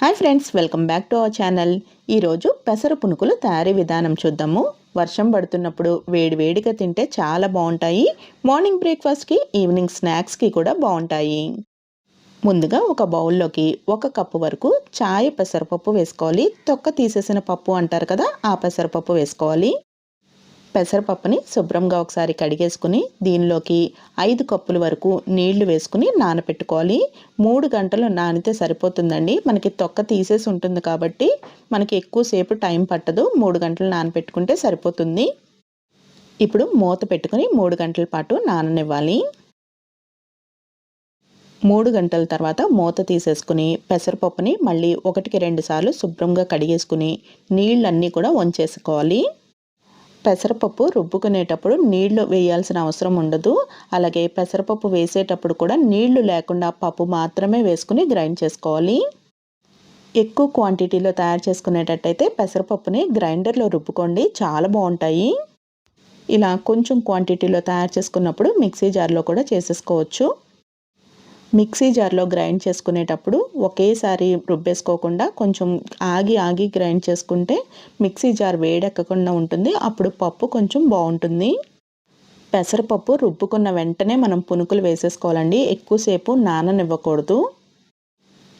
Hi friends welcome back to our channel. ఈరోజు పెసర పునుకులు తయారీ విధానం చూద్దాము. వర్షం పడుతున్నప్పుడు వేడి వేడిగా తింటే చాలా బాగుంటాయి. మార్నింగ్ బ్రేక్ఫాస్ట్కి ఈవినింగ్ స్నాక్స్కి కూడా బాగుంటాయి. ముందుగా ఒక బౌల్లోకి ఒక కప్పు వరకు చాయ్ పెసరపప్పు వేసుకోవాలి. తొక్క తీసేసిన పప్పు అంటారు కదా ఆ పెసరపప్పు వేసుకోవాలి. పెసరపప్పుని శుభ్రంగా ఒకసారి కడిగేసుకుని దీనిలోకి ఐదు కప్పుల వరకు నీళ్ళు వేసుకుని నానపెట్టుకోవాలి. మూడు గంటలు నానితే సరిపోతుందండి. మనకి తొక్క తీసేసి ఉంటుంది కాబట్టి మనకి ఎక్కువసేపు టైం పట్టదు. మూడు గంటలు నానపెట్టుకుంటే సరిపోతుంది. ఇప్పుడు మూత పెట్టుకుని మూడు గంటల పాటు నాననివ్వాలి. మూడు గంటల తర్వాత మూత తీసేసుకుని పెసరపప్పుని మళ్ళీ ఒకటికి రెండు సార్లు శుభ్రంగా కడిగేసుకుని నీళ్ళన్నీ కూడా వంచేసుకోవాలి. పెసరపప్పు రుబ్బుకునేటప్పుడు నీళ్ళు వేయాల్సిన అవసరం ఉండదు. అలాగే పెసరపప్పు వేసేటప్పుడు కూడా నీళ్ళు లేకుండా పప్పు మాత్రమే వేసుకుని గ్రైండ్ చేసుకోవాలి. ఎక్కువ క్వాంటిటీలో తయారు చేసుకునేటట్టయితే పెసరపప్పుని గ్రైండర్లో రుబ్బుకోండి. చాలా బాగుంటాయి. ఇలా కొంచెం క్వాంటిటీలో తయారు చేసుకున్నప్పుడు మిక్సీ జార్లో కూడా చేసేసుకోవచ్చు. మిక్సీ జార్లో గ్రైండ్ చేసుకునేటప్పుడు ఒకేసారి రుబ్బేసుకోకుండా కొంచెం ఆగి ఆగి గ్రైండ్ చేసుకుంటే మిక్సీ జార్ వేడెక్కకుండా ఉంటుంది. అప్పుడు పప్పు కొంచెం బాగుంటుంది. పెసరపప్పు రుబ్బుకున్న వెంటనే మనం పునుకులు వేసేసుకోవాలండి. ఎక్కువసేపు నాననివ్వకూడదు.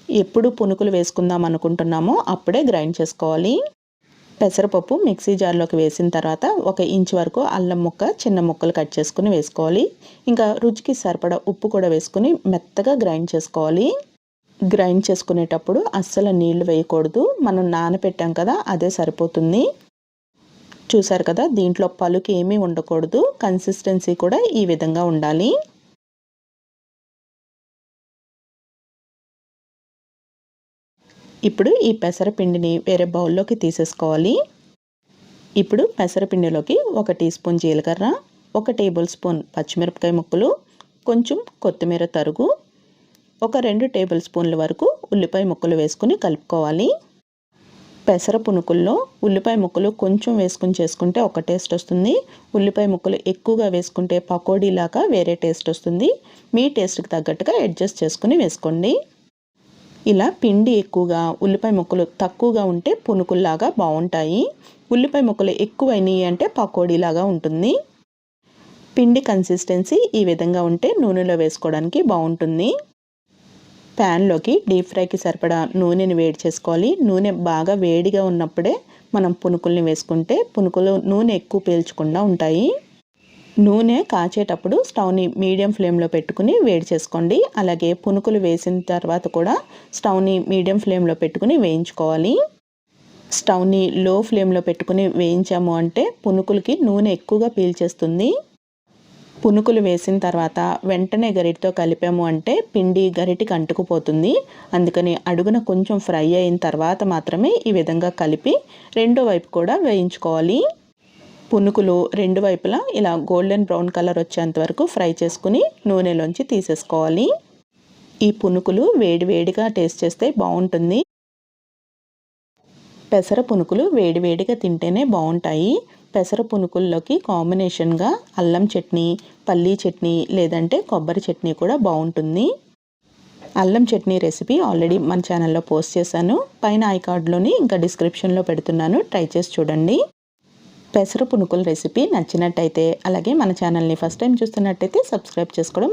ఎప్పుడు పునుకులు వేసుకుందాం అనుకుంటున్నామో అప్పుడే గ్రైండ్ చేసుకోవాలి. పెసరపప్పు మిక్సీ జార్లోకి వేసిన తర్వాత ఒక ఇంచ్ వరకు అల్లం ముక్క చిన్న ముక్కలు కట్ చేసుకుని వేసుకోవాలి. ఇంకా రుచికి సరిపడా ఉప్పు కూడా వేసుకుని మెత్తగా గ్రైండ్ చేసుకోవాలి. గ్రైండ్ చేసుకునేటప్పుడు అస్సలు నీళ్ళు వేయకూడదు. మనం నానపెట్టాం కదా అదే సరిపోతుంది. చూసారు కదా దీంట్లో పలుకు ఏమీ ఉండకూడదు. కన్సిస్టెన్సీ కూడా ఈ విధంగా ఉండాలి. ఇప్పుడు ఈ పెసరపిండిని వేరే బౌల్లోకి తీసేసుకోవాలి. ఇప్పుడు పెసరపిండిలోకి ఒక టీ స్పూన్ జీలకర్ర ఒక టేబుల్ స్పూన్ పచ్చిమిరపకాయ ముక్కలు కొంచెం కొత్తిమీర తరుగు ఒక రెండు టేబుల్ స్పూన్ల వరకు ఉల్లిపాయ ముక్కలు వేసుకుని కలుపుకోవాలి. పెసర పునుకుల్లో ఉల్లిపాయ ముక్కలు కొంచెం వేసుకుని చేసుకుంటే ఒక టేస్ట్ వస్తుంది. ఉల్లిపాయ ముక్కలు ఎక్కువగా వేసుకుంటే పకోడీలాగా వేరే టేస్ట్ వస్తుంది. మీ టేస్ట్కి తగ్గట్టుగా అడ్జస్ట్ చేసుకుని వేసుకోండి. ఇలా పిండి ఎక్కువగా ఉల్లిపాయ ముక్కలు తక్కువగా ఉంటే పునుకుల్లాగా బాగుంటాయి ఉల్లిపాయ ముక్కలు ఎక్కువైనాయి అంటే పకోడీలాగా ఉంటుంది. పిండి కన్సిస్టెన్సీ ఈ విధంగా ఉంటే నూనెలో వేసుకోవడానికి బాగుంటుంది ప్యాన్లోకి డీప్ ఫ్రైకి సరిపడా నూనెని వేడి చేసుకోవాలి. నూనె బాగా వేడిగా ఉన్నప్పుడే మనం పునుకుల్ని వేసుకుంటే పునుకులు నూనె ఎక్కువ పీల్చకుండా ఉంటాయి. నూనె కాచేటప్పుడు స్టవ్ని మీడియం ఫ్లేమ్లో పెట్టుకుని వేడి చేసుకోండి. అలాగే పునుకులు వేసిన తర్వాత కూడా స్టవ్ని మీడియం ఫ్లేమ్లో పెట్టుకుని వేయించుకోవాలి. స్టవ్ని లో ఫ్లేమ్లో పెట్టుకుని వేయించాము అంటే పునుకులకి నూనె ఎక్కువగా పీల్చేస్తుంది. పునుకులు వేసిన తర్వాత వెంటనే గరిటితో కలిపాము అంటే పిండి గరిటికి అంటుకుపోతుంది. అందుకని అడుగున కొంచెం ఫ్రై అయిన తర్వాత మాత్రమే ఈ విధంగా కలిపి రెండో వైపు కూడా వేయించుకోవాలి. పునుకులు రెండు వైపులా ఇలా గోల్డెన్ బ్రౌన్ కలర్ వచ్చేంత వరకు ఫ్రై చేసుకుని నూనెలోంచి తీసేసుకోవాలి. ఈ పునుకులు వేడి వేడిగా టేస్ట్ చేస్తే బాగుంటుంది. పెసర పునుకులు వేడివేడిగా తింటేనే బాగుంటాయి. పెసర పునుకుల్లోకి కాంబినేషన్గా అల్లం చట్నీ పల్లీ చట్నీ లేదంటే కొబ్బరి చట్నీ కూడా బాగుంటుంది. అల్లం చట్నీ రెసిపీ ఆల్రెడీ మన ఛానల్లో పోస్ట్ చేశాను. పైన ఐ కార్డ్లోని ఇంకా డిస్క్రిప్షన్లో పెడుతున్నాను. ట్రై చేసి చూడండి. పెసర పునుకుల రెసిపీ నచ్చినట్టయితే అలాగే మన ఛానల్ని ఫస్ట్ టైం చూస్తున్నట్టయితే సబ్స్క్రైబ్ చేసుకోవడం